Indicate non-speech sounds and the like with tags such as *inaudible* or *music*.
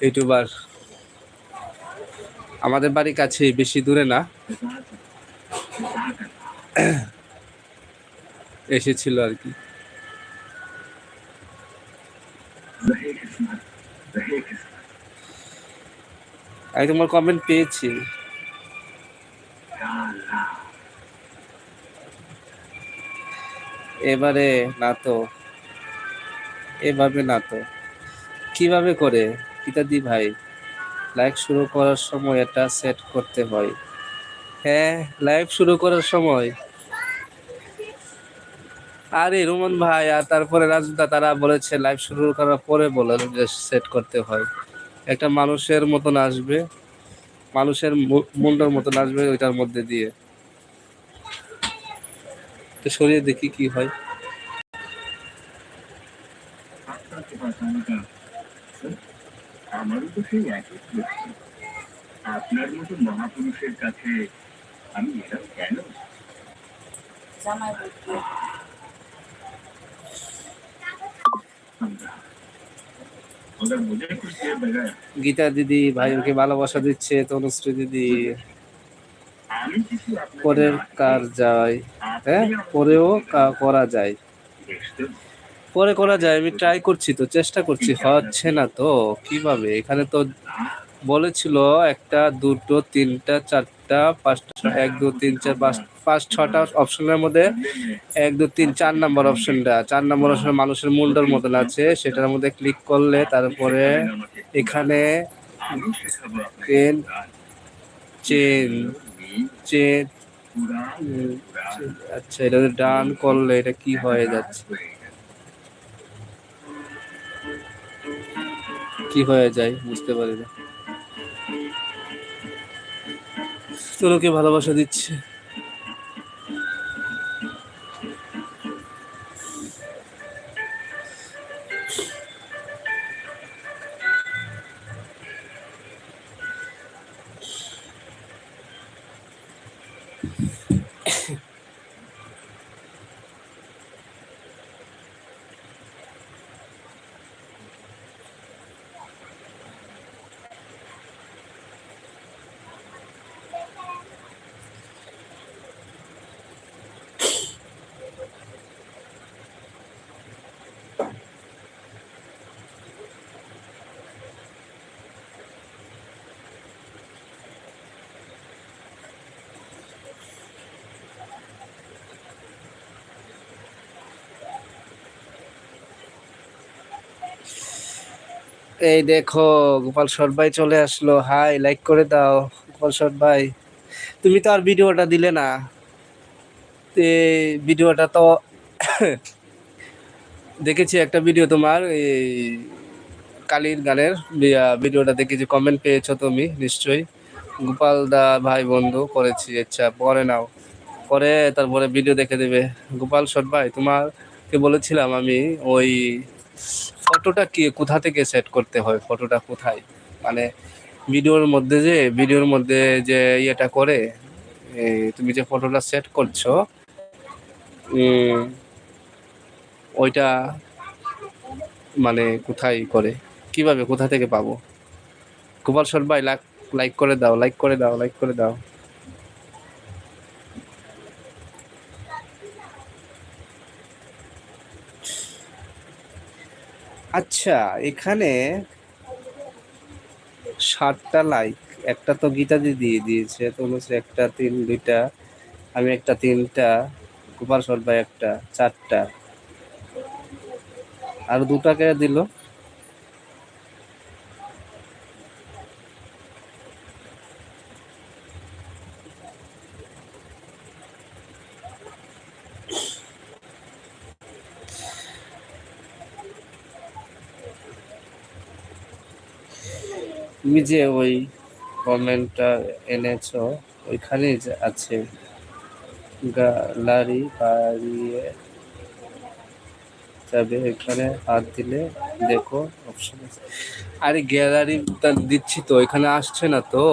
YouTuber. আমাদের বাড়ি কাছে বেশি দূরে না। এসেছিল আর কি। আমি তোমার কমেন্ট পেয়েছি। এবারে না তো। এভাবে না তো। কীভাবে করে? পিতাদি ভাই। লাইভ শুরু করার সময় এটা সেট করতে হয়। হ্যাঁ লাইভ শুরু করার সময়। আরে রোমন ভাই, আর তারপরে রাজুদা, তারা বলেছে লাইভ শুরু করার পরে বলে যে সেট করতে হয়। একটা মানুষের মতন আসবে। মানুষের মুন্ডর মতন আসবে ওইটার মধ্যে দিয়ে। তো সরিয়ে দেখি কি হয়। আমারও তো সেই একই প্রশ্ন। আপনার মতো মহাপুরুষের কাছে আমি এরকম কেন? গীতা দিদি ভাইকে ভালোবাসা দিচ্ছে তনুশ্রী দিদি। পরের কার যায়? হ্যাঁ? পরেও করা যায়। পরে করা যায়, আমি ট্রাই করছি তো, চেষ্টা করছি। হচ্ছে না তো, কীভাবে? এখানে তো বলেছিল একটা, দুটো, তিনটা, চারটা, পাঁচটা এক, দু, তিন, চার, পাঁচ পাঁচ, ছটা অপশনের মধ্যে এক, দু, তিন, চার নাম্বার অপশনটা চার নাম্বার অপশন মানুষের মুন্ডর মতন আছে, সেটার মধ্যে ক্লিক করলে তারপরে এখানে চেন চেন আচ্ছা এটা ডান করলে এটা কি হয়ে যাচ্ছে? কি হয়ে যায় বুঝতে পারি না। তোরকে ভালোবাসা দিচ্ছে। এই দেখো, গোপাল সর ভাই চলে আসলো। হাই লাইক করে দাও, গোপাল সর ভাই। তুমি তো আর ভিডিওটা দিলে না। ভিডিওটা তো *coughs* দেখেছি একটা ভিডিও তোমার, এই কালীর গানের ভিডিওটা দেখেছি কমেন্ট পেয়েছ তুমি, নিশ্চয়ই। গোপাল দা ভাই বন্ধু, করেছি আচ্ছা পরে নাও। পরে তারপরে ভিডিও দেখে দেবে। গোপাল সর ভাই, তোমাকে বলেছিলাম আমি ওই ফটোটা কি, কোথা থেকে সেট করতে হয়? ফটোটা কোথায়? মানে ভিডিওর মধ্যে যে ভিডিওর মধ্যে যে ইয়েটা করে তুমি যে ফটোটা সেট করছ ওইটা মানে কোথায় করে? কীভাবে, কোথা থেকে পাবো? গোপাল সর ভাই লাইক লাইক করে দাও লাইক করে দাও লাইক করে দাও। আচ্ছা এখানে সাতটা লাইক একটা তো গীতা দি দিয়ে দিয়েছে, তো হচ্ছে একটা, তিন, দুইটা। আমি একটা, তিনটা, গোপাল সরবাই একটা, চারটা। আর দুটাকে দিল। তুমি যে ওই কমেন্টটা এনেছো, ওইখানে আছে গ্যালারি বাড়িয়ে যাবে, এখানে হাত দিলে দেখো অপশন আছে। আরে গ্যালারি দিচ্ছি তো, এখানে আসছে না তো?